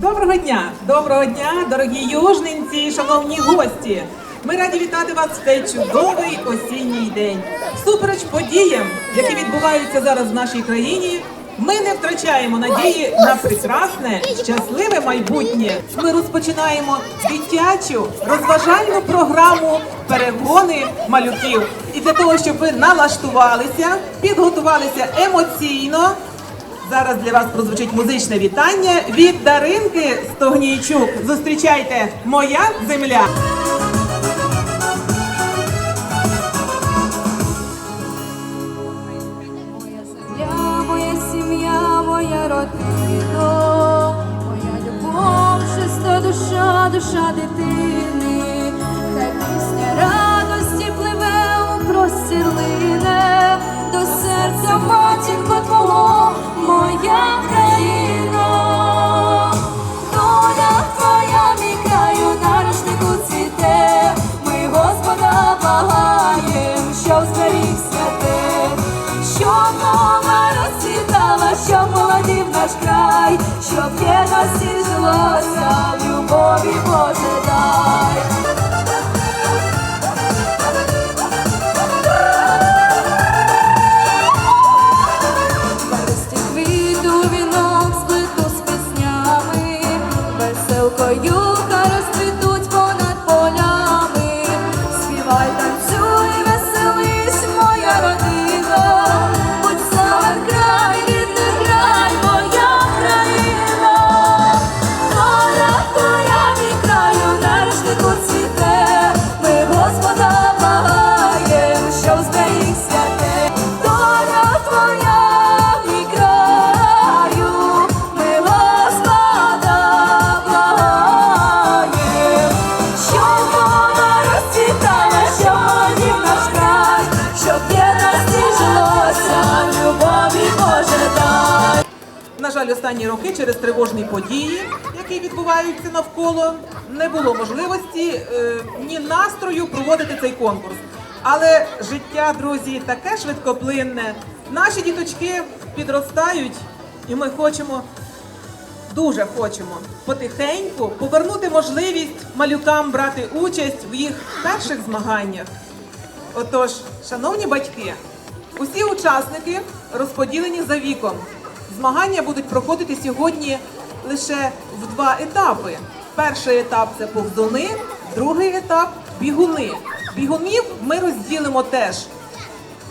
Доброго дня, доброго дня, дорогі южненці, шановні гості. Ми раді вітати вас в цей чудовий осінній день. Всупереч подіям, які відбуваються зараз в нашій країні. Ми не втрачаємо надії на прекрасне, щасливе майбутнє. Ми розпочинаємо дитячу розважальну програму перегони малюків. І для того, щоб ви налаштувалися, підготувалися емоційно, Зараз для вас прозвучить музичне вітання від Даринки Стогнійчук. Зустрічайте моя земля. Щоб єдності останні роки через тривожні події, які відбуваються навколо, не було можливості е, ні настрою проводити цей конкурс. Але життя, друзі, таке швидкоплинне. Наші діточки підростають, і ми хочемо дуже хочемо потихеньку повернути можливість малюкам брати участь в їх перших змаганнях. Отож, шановні батьки, усі учасники розподілені за віком. Змагання будуть проходити сьогодні лише в два етапи. Перший етап це повзуни, другий етап бігуни. Бігунів ми розділимо теж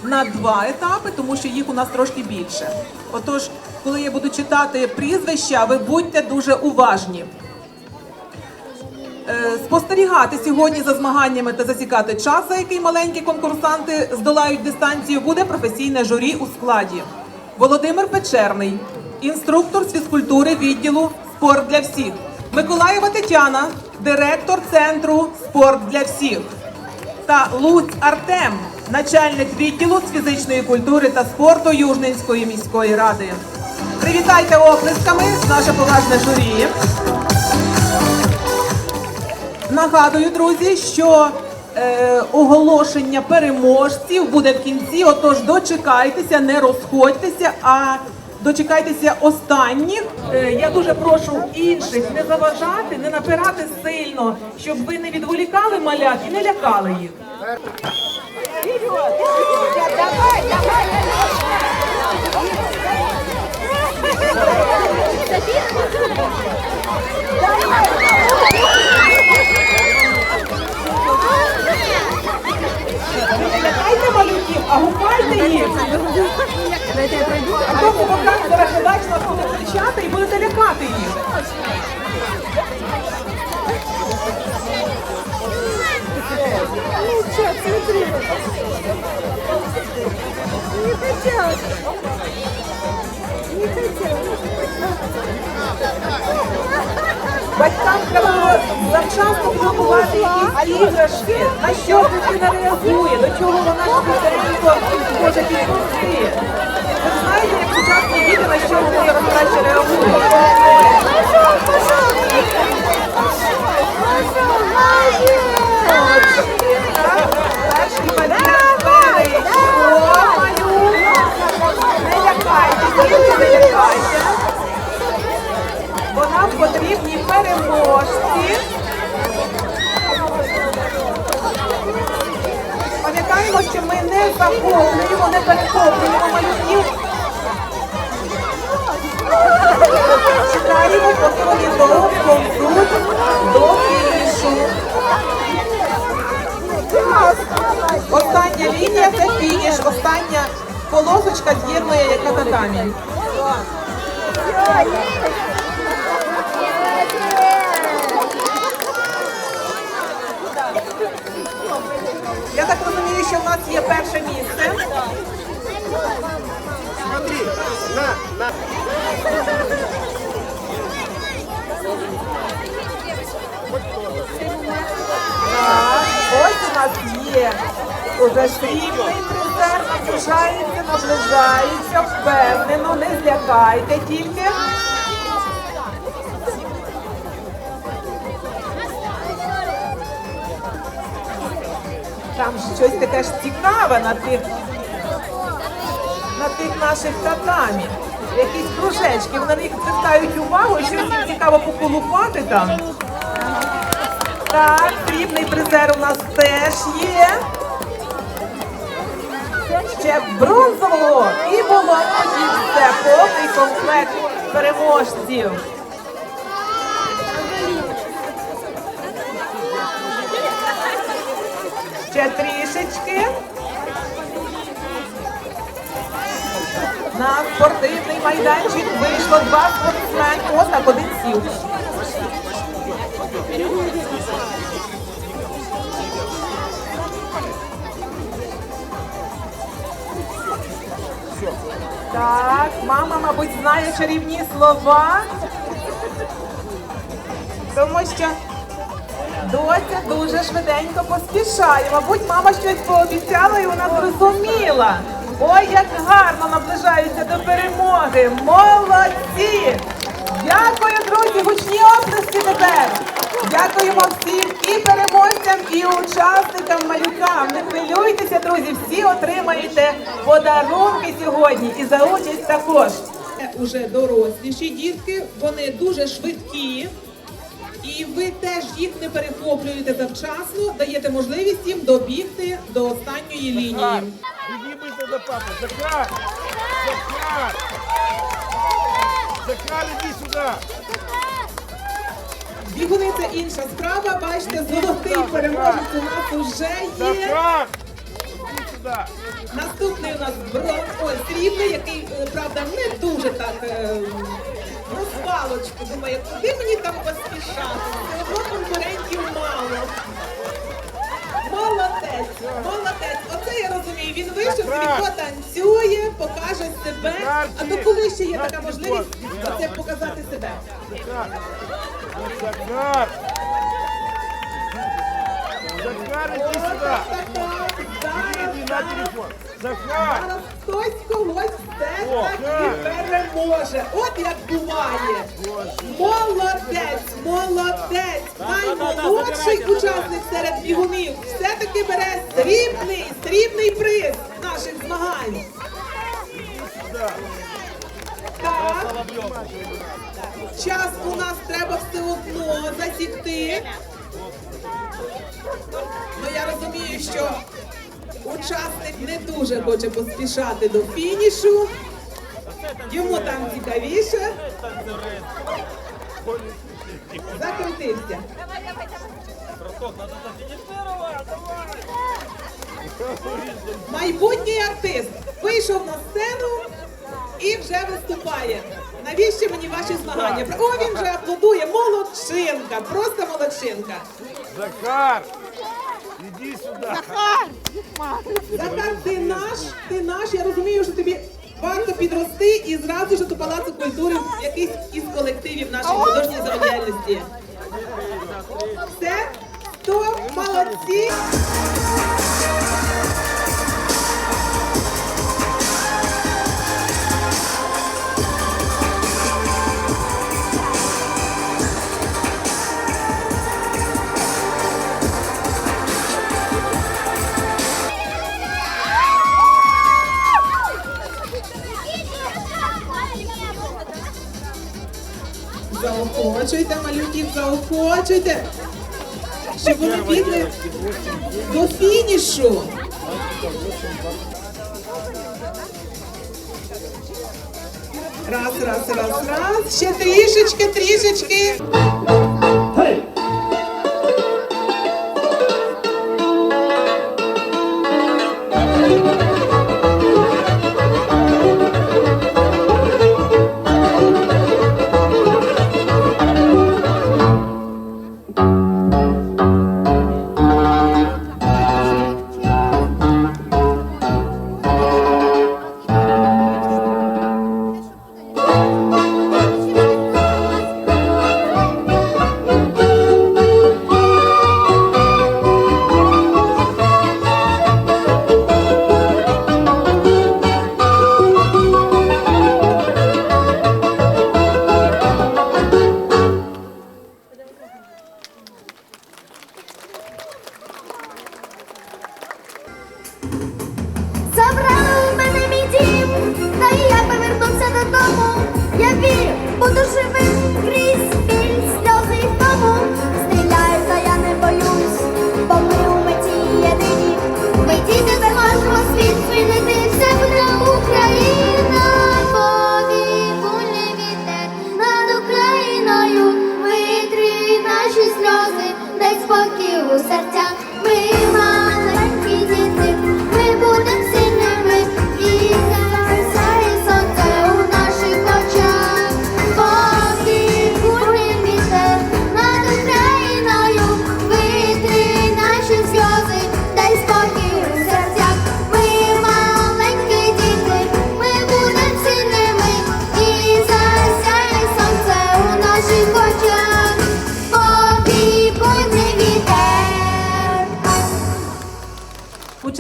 на два етапи, тому що їх у нас трошки більше. Отож, коли я буду читати прізвища, ви будьте дуже уважні. Е, Спостерігати сьогодні за змаганнями та засікати час, за який маленькі конкурсанти здолають дистанцію, буде професійне журі у складі. Володимир Печерний, інструктор з фізкультури відділу Спорт для всіх. Миколаєва Тетяна, директор центру Спорт для всіх. Та Луць Артем, начальник відділу з фізичної культури та спорту Южненської міської ради. Привітайте оплесками наше поважне журі. Нагадую, друзі, що е, оголошення переможців буде в кінці. Отож, дочекайтеся, не розходьтеся, а дочекайтеся останніх. Е, я дуже прошу інших не заважати, не напирати сильно, щоб ви не відволікали малят і не лякали їх. Не А то боках зараз глядач нас буде кричати і будете лякати їх. Не хотят. Не хотят. Батькам треба завчасно планувати якісь іграшки, на що дитина реагує, до чого вона швиденько може підійти. Не бо нам потрібні переможці. Пам'ятаємо, що ми не захоплюємо, не перехоплюємо малюків. Поки вони доповзуть до фінішу. Остання лінія це фініш. Остання полосочка з'єднує яка татамі. Я так розумію, що в нас є перше місце. Смотри, на, на. Так, ось у нас є уже срібний призер, наближається, наближається, впевнено, не злякайте тільки. Там щось таке ж цікаве на тих, на тих наших татамі. Якісь кружечки, вони на них звертають увагу, що їм цікаво поколупати там. Так, срібний призер у нас теж є. Ще бронзового і було тоді повний комплект переможців. Ще трішечки. На спортивний майданчик вийшло два спортсмени. От так один сів. Так, мама, мабуть, знає чарівні слова. Тому що доця дуже швиденько поспішає. Мабуть, мама щось пообіцяла і вона зрозуміла. Ой, як гарно наближаються до перемоги. Молодці! Дякую, друзі, гучні оплески тепер. Дякуємо всім і переможцям, і учасникам малюкам. Не хвилюйтеся, друзі, всі отримаєте подарунки сьогодні і за участь також. Уже доросліші дітки, вони дуже швидкі. І ви теж їх не перехоплюєте завчасно, даєте можливість їм добігти до останньої лінії. Иди до папы. Захар! Захар! Захар, иди сюда! Бігуни це інша справа. Бачите, золотий переможець у нас уже є. Наступний у нас бронз, ой, срібний, який, е, правда, не дуже так е, розпалочку. Думає, куди мені там поспішати? Все одно конкурентів мало. Молодець, молодець. Оце я розумію. Він вийшов, собі потанцює, покаже себе. А то коли ще є така можливість, оце показати себе. Захар! Захар! іди иди на телефон! Зараз хтось когось таки так. переможе. От як буває. Молодець, молодець. Наймолодший учасник серед бігунів все-таки бере срібний, срібний приз наших змагань. Так. Час у нас треба все одно засікти. Ну я розумію, що учасник не дуже хоче поспішати до фінішу. Йому там цікавіше. Закрутився. Майбутній артист вийшов на сцену і вже виступає. Навіщо мені ваші змагання? О, він вже аплодує. Молодчинка, просто молодчинка. Захар! Иди сюда! Захар, ти наш, ти наш. Я розумію, що тобі варто підрости і зразу ж до Палацу культури якийсь із колективів нашої художньої самодіяльності. Все, то молодці. Заохочуйте, малюків, заохочуйте. Щоб вони бігли до фінішу. Раз, раз, раз, раз. Ще трішечки, трішечки.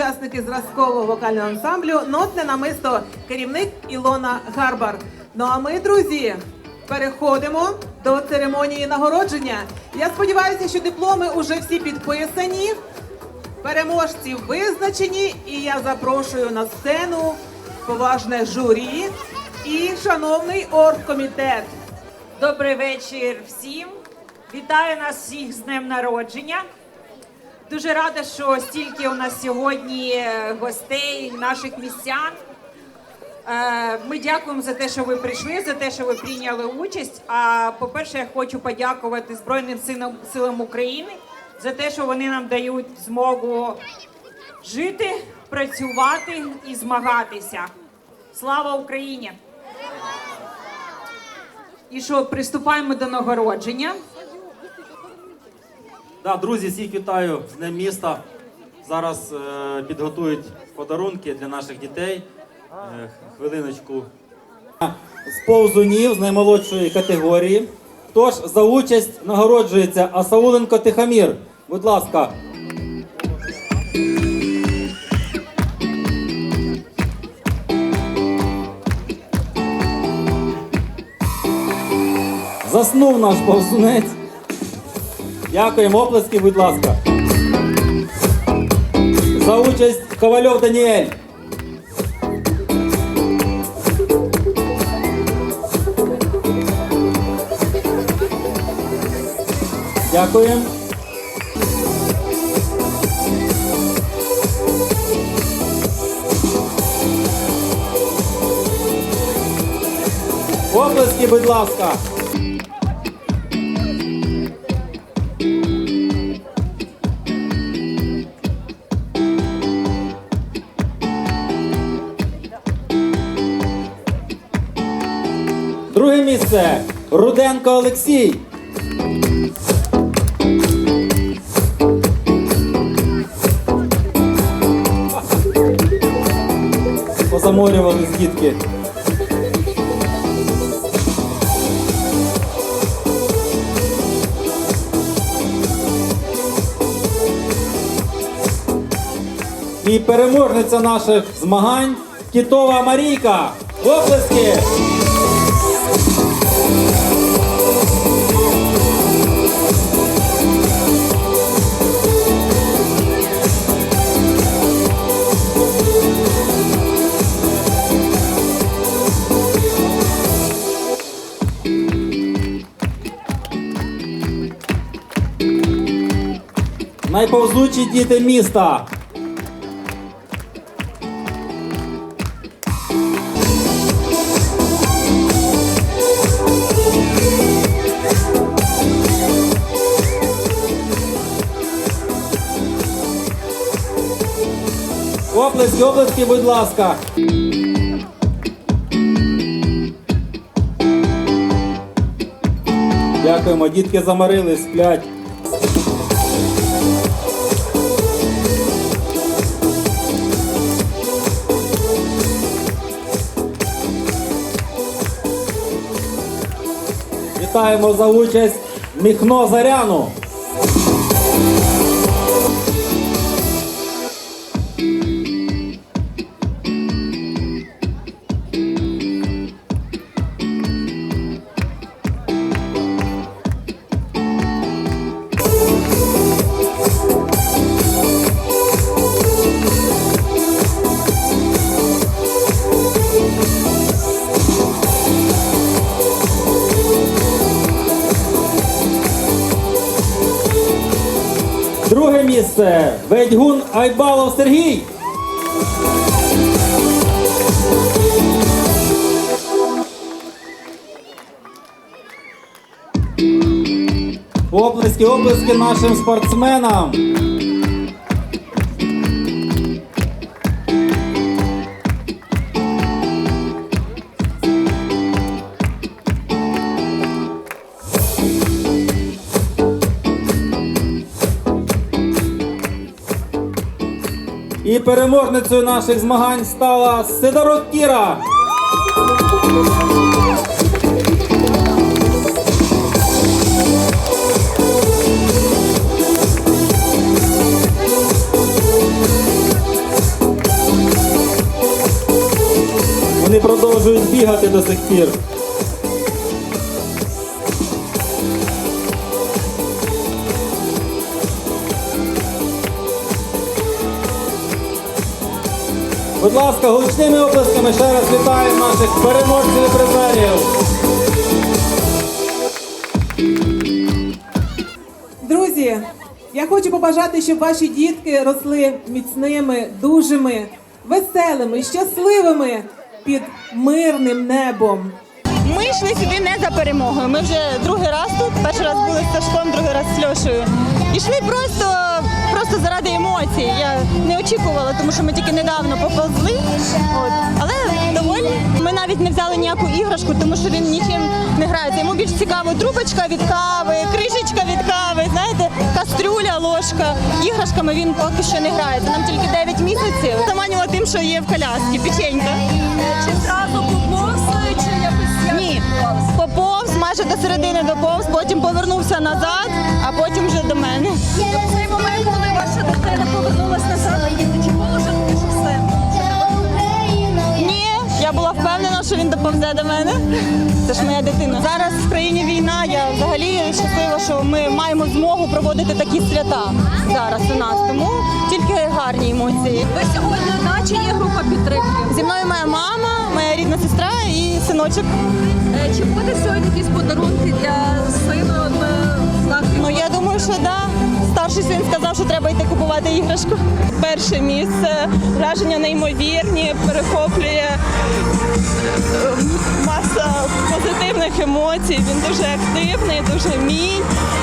Учасники зразкового вокального ансамблю Нотне намисто керівник Ілона Гарбар. Ну а ми, друзі, переходимо до церемонії нагородження. Я сподіваюся, що дипломи уже всі підписані, переможці визначені, і я запрошую на сцену поважне журі і шановний оргкомітет. Добрий вечір всім. Вітаю нас всіх з днем народження. Дуже рада, що стільки у нас сьогодні е, гостей, наших містян. Е, Ми дякуємо за те, що ви прийшли, за те, що ви прийняли участь. А по-перше, я хочу подякувати Збройним силам, силам України за те, що вони нам дають змогу жити, працювати і змагатися. Слава Україні! І що приступаємо до нагородження. Да, друзі, всіх вітаю з Днем міста. Зараз е, підготують подарунки для наших дітей. Е, хвилиночку. З повзунів з наймолодшої категорії. Тож за участь нагороджується Асауленко Тихомір. Будь ласка. Заснув наш повзунець. Дякуємо, оплески, будь ласка. За участь Ковальов Даніель. Дякуємо. Оплески, будь ласка. Друге місце Руденко Олексій. Позаморювали з дітки. І переможниця наших змагань Кітова Марійка. Оплески! Найповзучі діти міста. Оплески, оплески, будь ласка. Дякуємо, дітки замарили, сплять. Вітаємо за участь Міхно Заряну. Місце Ведьгун Айбалов Сергій. Оплески, оплески нашим спортсменам. І переможницею наших змагань стала Сидорук Кіра. Вони продовжують бігати до сих пір. Будь ласка, гучними оплесками ще раз вітаємо наших переможців і призерів. Друзі, я хочу побажати, щоб ваші дітки росли міцними, дужими, веселими, щасливими під мирним небом. Ми йшли сюди не за перемогою. Ми вже другий раз тут. Перший раз були з Сашком, другий раз з Льошею. Ішли просто, просто заради емоцій. Я не очікувала, тому що ми тільки недавно поповзли. От. Але доволі. Ми навіть не взяли ніяку іграшку, тому що він нічим не грається. Йому більш цікаво трубочка від кави, кришечка від кави, знаєте, кастрюля, ложка. Іграшками він поки що не грається. Нам тільки 9 місяців. Заманювала тим, що є в коляскі, печенька. Чи зразу поповзли, чи якось як Ні, поповз майже до середини доповз, потім повернувся назад, а потім вже до мене. в цей момент, коли що він доповзе до мене. Це ж моя дитина. Зараз в країні війна. Я взагалі щаслива, що ми маємо змогу проводити такі свята зараз у нас. Тому тільки гарні емоції. Ви сьогодні наче є група підтримки. Зі мною моя мама, моя рідна сестра і синочок. Е, Чи буде сьогодні якісь подарунки для сина на Ну я думаю, що да. Старший син сказав, що треба йти купувати іграшку. Перше місце, враження неймовірні, перехоплює е, маса позитивних емоцій. Він дуже активний, дуже мій.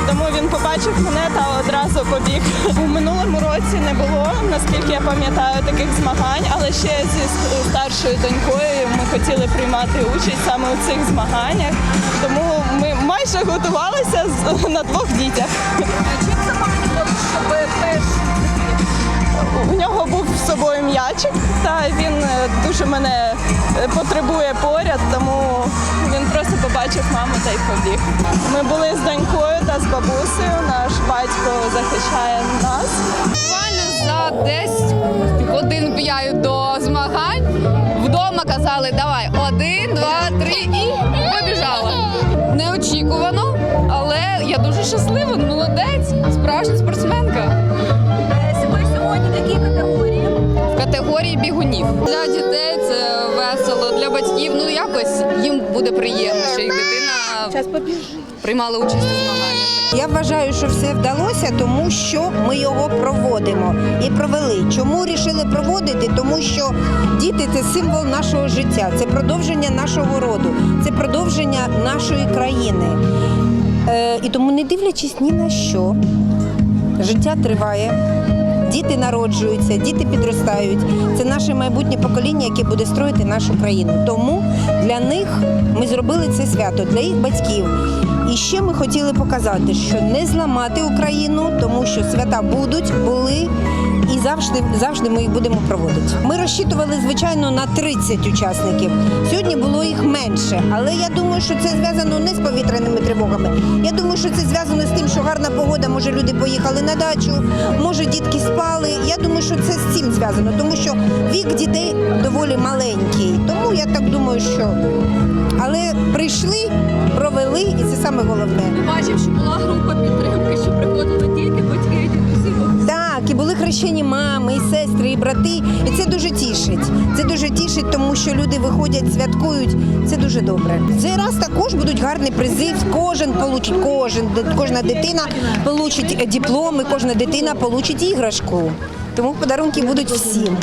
Тому він побачив мене та одразу побіг. У минулому році не було, наскільки я пам'ятаю, таких змагань, але ще зі старшою донькою ми хотіли приймати участь саме у цих змаганнях. Тому ми майже готувалися на двох дітях. Заманювали, У нього був з собою м'ячик, та він е, дуже мене е, потребує поряд, тому він просто побачив маму та й побіг. Ми були з донькою та з бабусею. Наш батько захищає нас. За десь годин п'ять до змагань вдома казали, давай один, два, три і побіжала. Неочікувано, але я дуже щаслива, молодець, справжня спортсменка ви сьогодні в категорії? категорії бігунів. Для дітей це весело, для батьків ну якось їм буде приємно, що їх дитина приймала участь у змаганнях. Я вважаю, що все вдалося, тому що ми його проводимо і провели. Чому рішили проводити? Тому що діти це символ нашого життя, це продовження нашого роду, це продовження нашої країни. Е, і тому, не дивлячись ні на що, життя триває. Діти народжуються, діти підростають. Це наше майбутнє покоління, яке буде строїти нашу країну. Тому для них ми зробили це свято, для їх батьків. І ще ми хотіли показати, що не зламати Україну, тому що свята будуть, були. І завжди, завжди ми їх будемо проводити. Ми розчитували, звичайно, на 30 учасників. Сьогодні було їх менше, але я думаю, що це зв'язано не з повітряними тривогами. Я думаю, що це зв'язано з тим, що гарна погода, може люди поїхали на дачу, може дітки спали. Я думаю, що це з цим зв'язано, тому що вік дітей доволі маленький. Тому я так думаю, що але прийшли, провели, і це саме головне. Бачив, що була група підтримки, що приходили і були хрещені мами, і сестри, і брати. І це дуже тішить. Це дуже тішить, тому що люди виходять, святкують. Це дуже добре. Цей раз також будуть гарні призи. Кожен получить, кожен, кожна дитина получить диплом, і кожна дитина получить іграшку. Тому подарунки будуть всім.